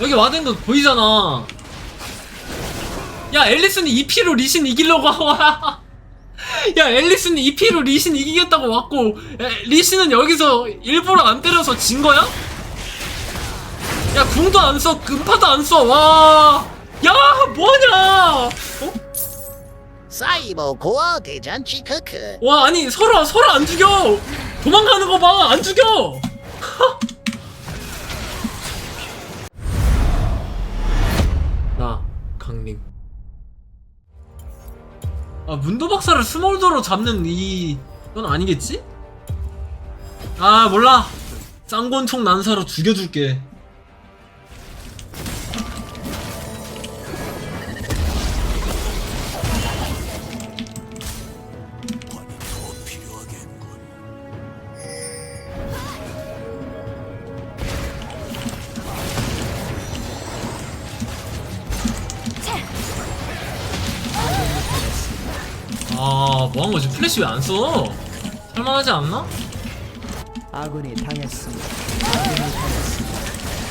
여기 와된 거 보이잖아. 야, 앨리스는 2피로 리신 이기려고 와. 야, 앨리스는 2피로 리신 이기겠다고 왔고, 에, 리신은 여기서 일부러 안 때려서 진 거야? 야, 궁도 안 써, 금파도 안 써, 와. 야, 뭐냐? 어? 사이버 고어 대잔치 크크 와, 아니, 서로, 서로 안 죽여! 도망가는 거 봐! 안 죽여! 강림. 아, 문도 박사를 스몰더로 잡는 이, 건 아니겠지? 아, 몰라. 쌍권총 난사로 죽여줄게. 아, 뭐한 거지? 플래시 왜 안 써? 할만하지 않나? 아군이 당했습니다. 아군이 당했습니다.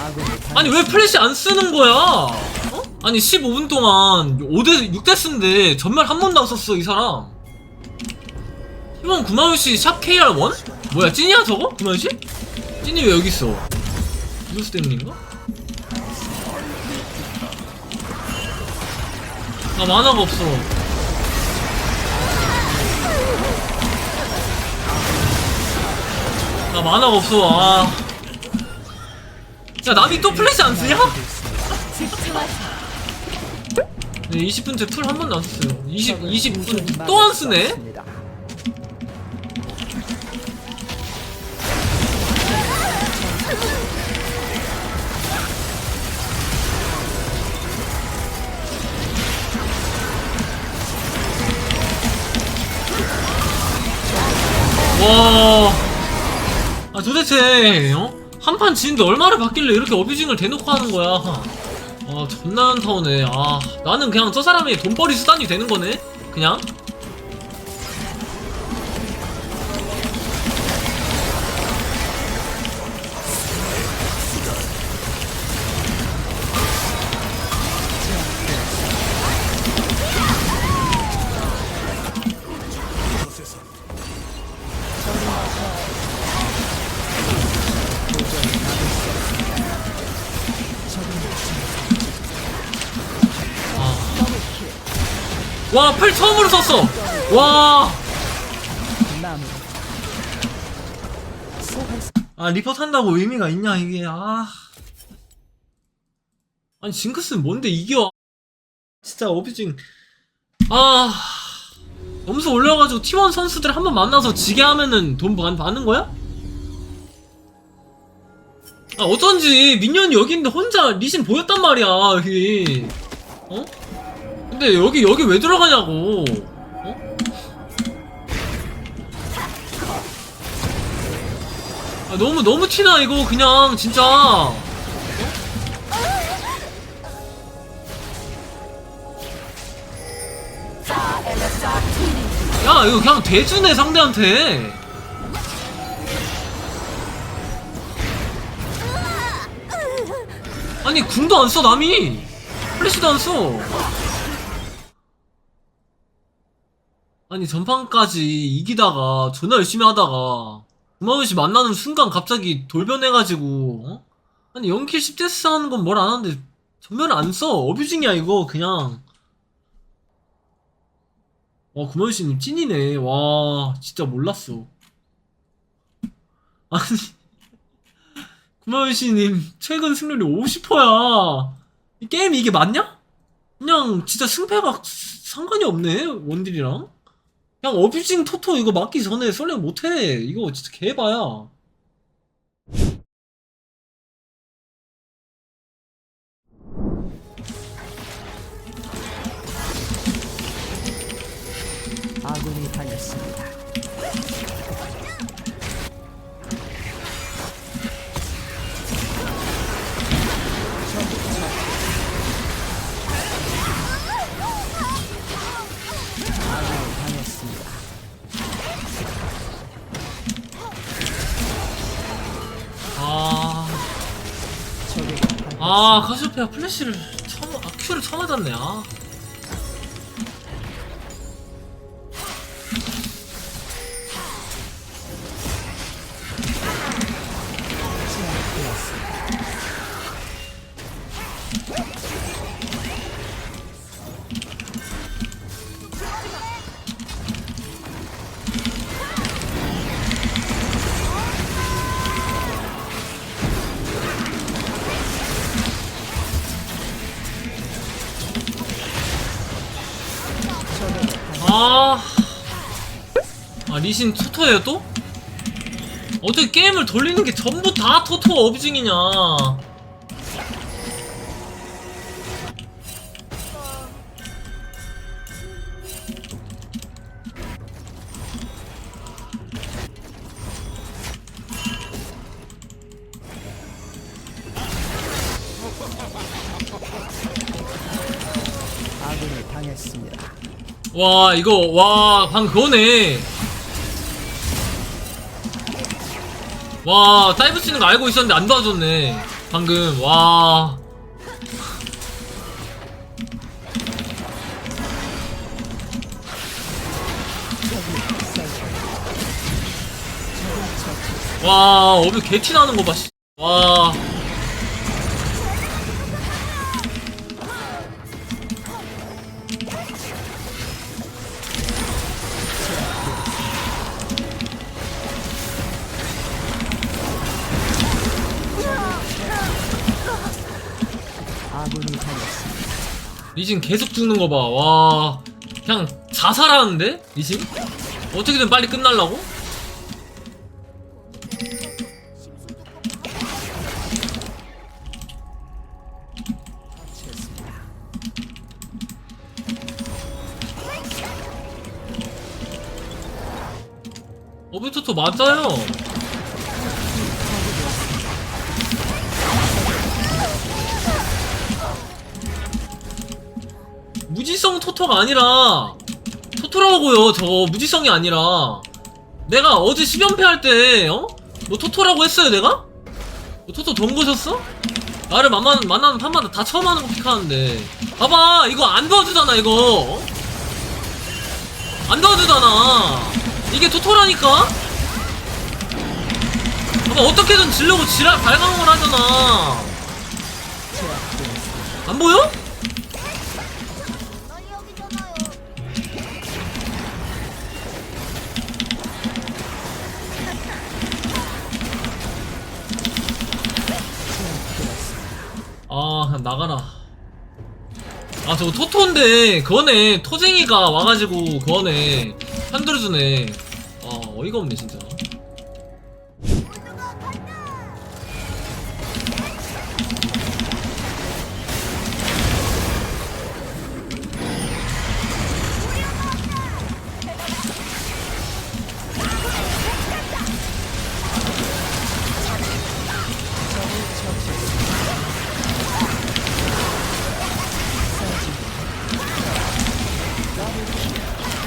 아군이 당했습니다. 아니 왜 플래시 안 쓰는 거야? 어? 아니 15분 동안 5대 6대 쓴데 전멸 한 번도 안 썼어 이 사람. 희망 구마유씨 샵 KR 1? 뭐야 찐이야 저거? 구마유씨? 찐이 왜 여기 있어? 뉴스 때문인가? 나 만화가 없어. 나 만화가 없어. 아. 야 남이 또 플래시 안 쓰냐? 네, 20분째 툴한 번도 안 썼어요. 20, 20분 또 안 쓰네? 도대체 어? 한판 지는데 얼마를 받길래 이렇게 어뷰징을 대놓고 하는 거야. 아 존나 현타오네. 아 나는 그냥 저 사람의 돈벌이 수단이 되는 거네. 그냥. 와, 풀 처음으로 썼어. 와. 아 리퍼 산다고 의미가 있냐 이게 아 아니 징크스는 뭔데 이겨 진짜 어뷰징 아 점수 올려가지고 T1 선수들 한 번 만나서 지게 하면은 돈 받, 받는 거야? 아 어쩐지 민현이 여기 있는데 혼자 리신 보였단 말이야 여기 어? 근데 여기 여기 왜 들어가냐고 어? 아, 너무 너무 티나 이거 그냥 진짜 어? 야 이거 그냥 대주네 상대한테 아니 궁도 안 써 남이 플래시도 안써 아니 전판까지 이기다가 존나 열심히 하다가 구마우씨 만나는 순간 갑자기 돌변해가지고 어? 아니 0킬 10데스 하는 건 뭘 안 하는데 전면을 안 써. 어뷰징이야 이거 그냥. 와 구마우씨님 찐이네. 와 진짜 몰랐어. 아니 구마우씨님 최근 승률이 50%야. 이 게임 이게 맞냐? 그냥 진짜 승패가 상관이 없네 원딜이랑 그냥 어뷰징 토토 이거 맞기 전에 썰레 못해 이거 진짜 개봐야 아군이 당했습니다. 아 카시오페아 플래시를 처음 아 큐를 처음 맞았네. 아 아, 아 리신 토토예요 또? 어떻게 게임을 돌리는 게 전부 다 토토 어뷰징이냐? 와 이거 와 방금 그거네. 와 다이브 치는 거 알고 있었는데 안 도와줬네. 방금 와. 와 어뷰 개티 나는 거 봐. 씨. 와. 리신 계속 죽는 거 봐. 와. 그냥 자살하는데? 리신? 어떻게든 빨리 끝날라고? 어비토토 맞아요. 토토가 아니라 토토라고요. 저거 무지성이 아니라 내가 어제 10연패 할때 어? 뭐 토토라고 했어요 내가? 뭐 토토 돈 보셨어? 나를 만만, 만나는 판마다 다 처음 하는 거 픽하는데 봐봐 이거 안 도와주잖아 이거 어? 안 도와주잖아 이게 토토라니까? 봐봐 어떻게든 질려고 지랄 발광을 하잖아 안 보여? 나가라. 아 저거 토토인데 그거네. 토쟁이가 와가지고 그거네. 편들어주네. 아 어이가 없네 진짜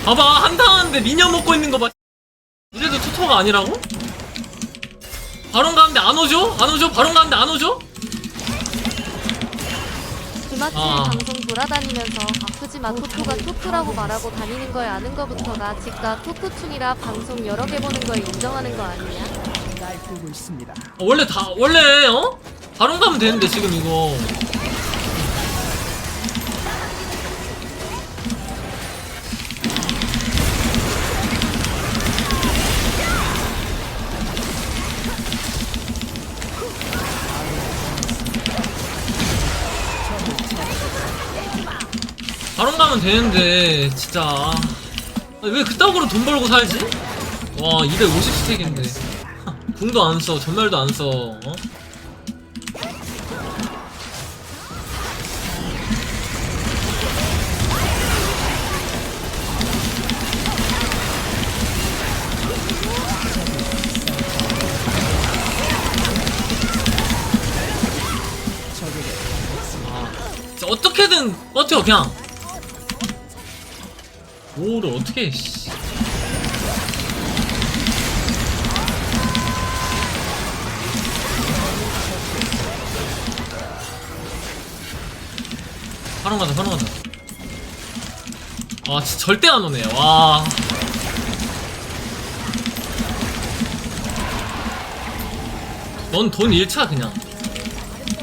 봐봐 한타하는데 미녀 먹고 있는 거봐 이래도 토토가 아니라고? 바론 가는데 안 오죠? 안 오죠? 바론 가는데 안 오죠? 그마치 아. 방송 돌아다니면서 아프지마 토토가 토토라고 말하고 다니는 걸 아는 거부터가 직가 토토충이라 방송 여러 개 보는 걸 인정하는 거 아니냐? 날뛰고 있습니다. 어, 원래 다 원래 어? 바론 가면 되는데 지금 이거 가면 되는데 진짜 아, 왜 그따구로 돈 벌고 살지? 와 250스택인데 궁도 안 써, 전멸도 안 써. 어? 아, 어떻게든 버텨 그냥. 오를 어떻게? 해, 씨. 바로 가자 바로 가자 아 진짜 절대 안 오네 와 넌 돈 1차 그냥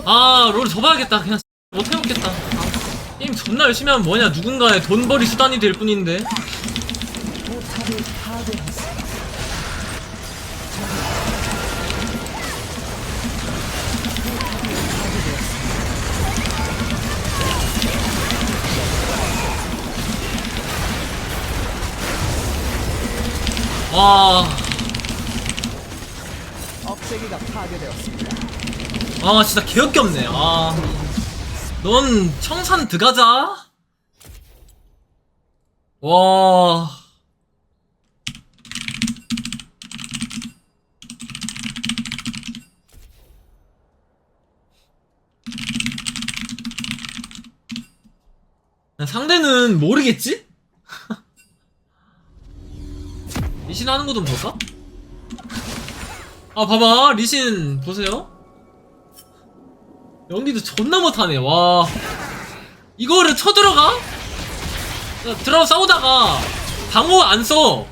아롤 접어야겠다 그냥 존나 열심히 하면 뭐냐 누군가의 돈벌이 수단이 될 뿐인데. 와 억제기가 파괴되었습니다. 아 진짜 개역겹네 아 넌 청산 드가자 와 상대는 모르겠지? 리신 하는 거 좀 볼까? 아 봐봐 리신 보세요 연기도 존나 못하네 와. 이거를 쳐들어가? 야, 들어가 싸우다가 방어 안써.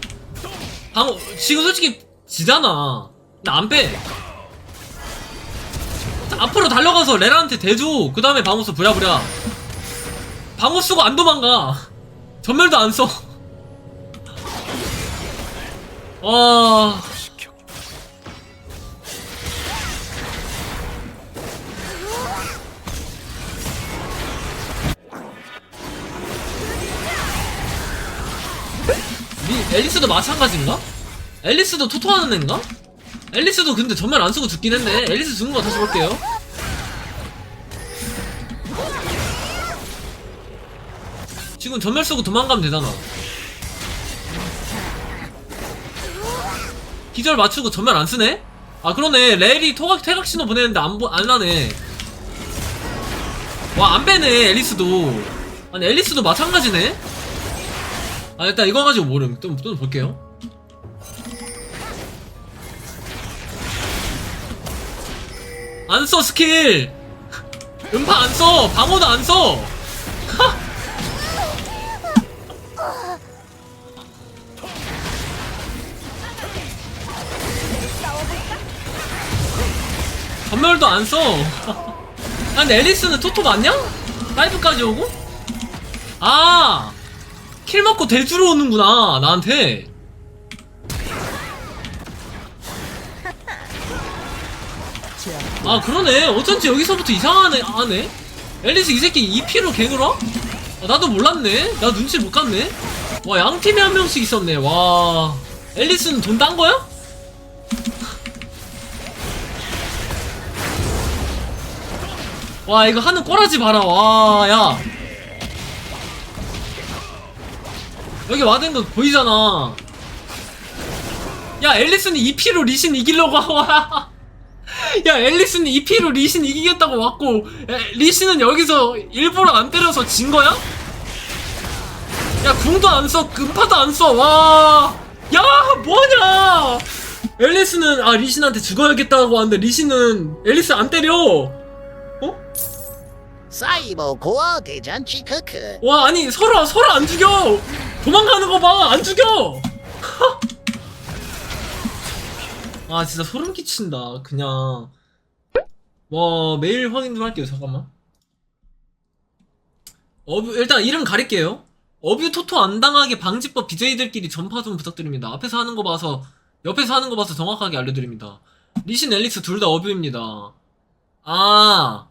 방어 지금 솔직히 지잖아. 근데 안빼. 앞으로 달려가서 레라한테 대줘. 그 다음에 방어 써 부랴부랴. 방어 쓰고 안 도망가. 전멸도 안써. 와 앨리스도 마찬가지인가? 앨리스도 토토하는 애인가? 앨리스도 근데 전멸 안 쓰고 죽긴 했네. 앨리스 죽은 거 다시 볼게요. 지금 전멸 쓰고 도망가면 되잖아. 기절 맞추고 전멸 안 쓰네? 아 그러네. 레일이 토각 퇴각 신호 보내는데 안, 보, 안 나네. 와 안 빼네 앨리스도. 아니 앨리스도 마찬가지네. 아 일단 이거 가지고 모름. 좀, 좀 볼게요. 안 써 스킬! 음파 안 써! 방어도 안써! 전멸도 안써! 아 근데 앨리스는 토토 맞냐? 라이브까지 오고? 아 킬 맞고 대주로 오는구나 나한테. 아 그러네. 어쩐지 여기서부터 이상하네 아네. 앨리스 이 새끼 2피로 갱으로? 아, 나도 몰랐네. 나 눈치 못 갔네. 와 양팀에 한 명씩 있었네. 와. 앨리스는 돈 딴 거야? 와 이거 하는 꼬라지 봐라. 와야 여기 와든 거 보이잖아 야 앨리스는 2피로 리신 이기려고 와 야 앨리스는 2피로 리신 이기겠다고 왔고 에, 리신은 여기서 일부러 안 때려서 진 거야? 야 궁도 안 써 금파도 안 써 와 야 뭐하냐 앨리스는 아 리신한테 죽어야겠다고 하는데 리신은 앨리스 안 때려 어? 사이버 고어 대잔치 크크. 와 아니 서로 서로 안 죽여 도망가는 거 봐! 안 죽여! 아 진짜 소름 끼친다. 그냥. 와 메일 확인 좀 할게요 잠깐만. 어뷰 일단 이름 가릴게요. 어뷰 토토 안 당하게 방지법 BJ들끼리 전파 좀 부탁드립니다. 앞에서 하는 거 봐서 옆에서 하는 거 봐서 정확하게 알려드립니다. 리신 앨리스 둘 다 어뷰입니다. 아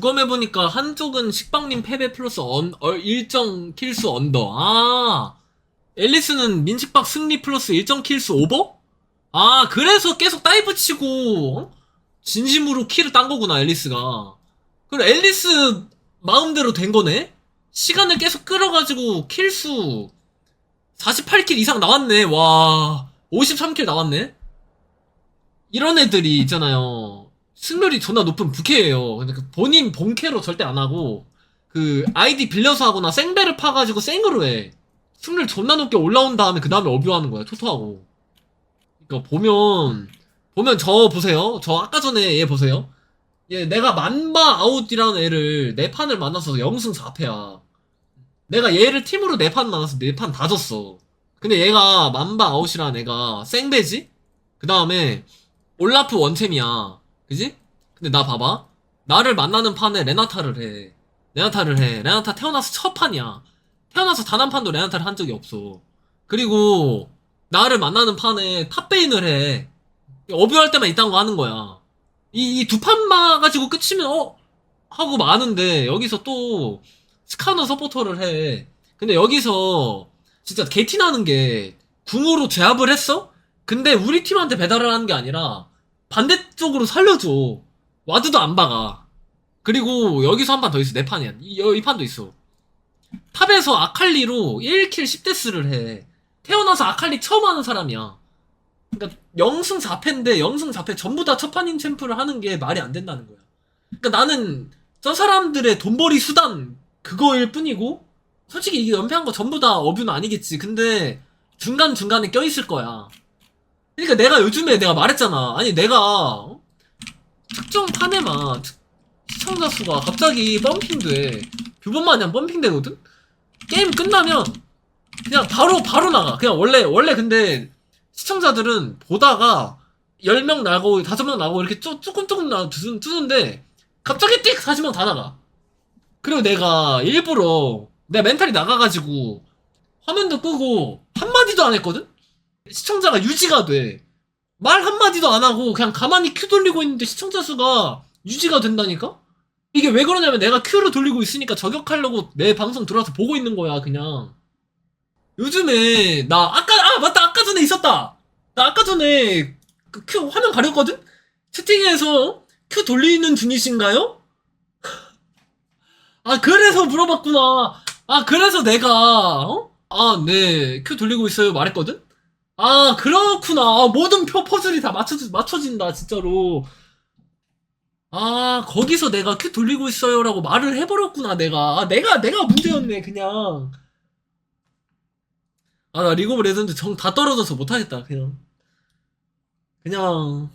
부검해보니까 한쪽은 식빵님 패배 플러스 언, 어, 일정 킬수 언더. 아, 앨리스는 민식박 승리 플러스 일정 킬수 오버? 아, 그래서 계속 다이브 치고, 어? 진심으로 킬을 딴 거구나, 앨리스가. 그럼 앨리스 마음대로 된 거네? 시간을 계속 끌어가지고 킬수 48킬 이상 나왔네, 와. 53킬 나왔네? 이런 애들이 있잖아요. 승률이 존나 높은 부캐예요. 근데 그 본인 본캐로 절대 안 하고 그 아이디 빌려서 하거나 생배를 파가지고 생으로 해. 승률 존나 높게 올라온 다음에 그 다음에 어뷰하는 거야. 토토하고. 그러니까 보면 보면 저 보세요. 저 아까 전에 얘 보세요. 얘 내가 만바 아웃이라는 애를 네 판을 만나서 0승 4패야. 내가 얘를 팀으로 네 판 만나서 네 판 다 졌어. 근데 얘가 만바 아웃이라는 애가 생배지? 그 다음에 올라프 원챔이야. 그지? 근데 나 봐봐. 나를 만나는 판에 레나타를 해. 레나타를 해. 레나타 태어나서 첫 판이야. 태어나서 단 한 판도 레나타를 한 적이 없어. 그리고 나를 만나는 판에 탑베인을 해. 어뷰할 때만 이딴 거 하는 거야. 이두 판만 가지고 끝이면 어 하고 마는데 여기서 또 스카너 서포터를 해. 근데 여기서 진짜 개티 나는 게 궁으로 제압을 했어? 근데 우리 팀한테 배달을 하는 게 아니라 반대 쪽으로 살려줘. 와드도 안 박아. 그리고 여기서 한 판 더 있어. 내 판이야. 이, 이 판도 있어. 탑에서 아칼리로 1킬 10데스를 해. 태어나서 아칼리 처음 하는 사람이야. 그러니까 0승 4패인데 0승 4패 전부 다 첫판인 챔프를 하는 게 말이 안 된다는 거야. 그러니까 나는 저 사람들의 돈벌이 수단 그거일 뿐이고 솔직히 이게 연패한 거 전부 다 어뷰는 아니겠지. 근데 중간 중간에 껴 있을 거야. 그러니까 내가 요즘에 내가 말했잖아. 아니 내가 어? 특정 판에만 특- 시청자 수가 갑자기 펌핑돼. 교본 마냥 펌핑되거든. 게임 끝나면 그냥 바로 바로 나가. 그냥 원래 원래 근데 시청자들은 보다가 10명 나고 5명 나고 이렇게 쪼, 조금 조금 나 뜨는, 뜨는데 갑자기 띡 40명 다 나가. 그리고 내가 일부러 내 멘탈이 나가가지고 화면도 끄고 한마디도 안 했거든? 시청자가 유지가 돼. 말 한마디도 안 하고 그냥 가만히 큐 돌리고 있는데 시청자 수가 유지가 된다니까? 이게 왜 그러냐면 내가 큐를 돌리고 있으니까 저격하려고 내 방송 들어와서 보고 있는 거야, 그냥. 요즘에 나 아까 아 맞다 아까 전에 있었다 나 아까 전에 그 큐 화면 가렸거든 채팅에서 큐 돌리는 중이신가요? 아 그래서 물어봤구나 아 그래서 내가 어? 아네 큐 돌리고 있어요 말했거든 아 그렇구나. 아, 모든 표 퍼즐이 다 맞춰 맞춰진다 진짜로. 아 거기서 내가 큐 돌리고 있어요라고 말을 해버렸구나 내가. 아 내가 내가 문제였네 그냥. 아, 나 리그 오브 레전드 정 다 떨어져서 못하겠다, 그냥. 그냥,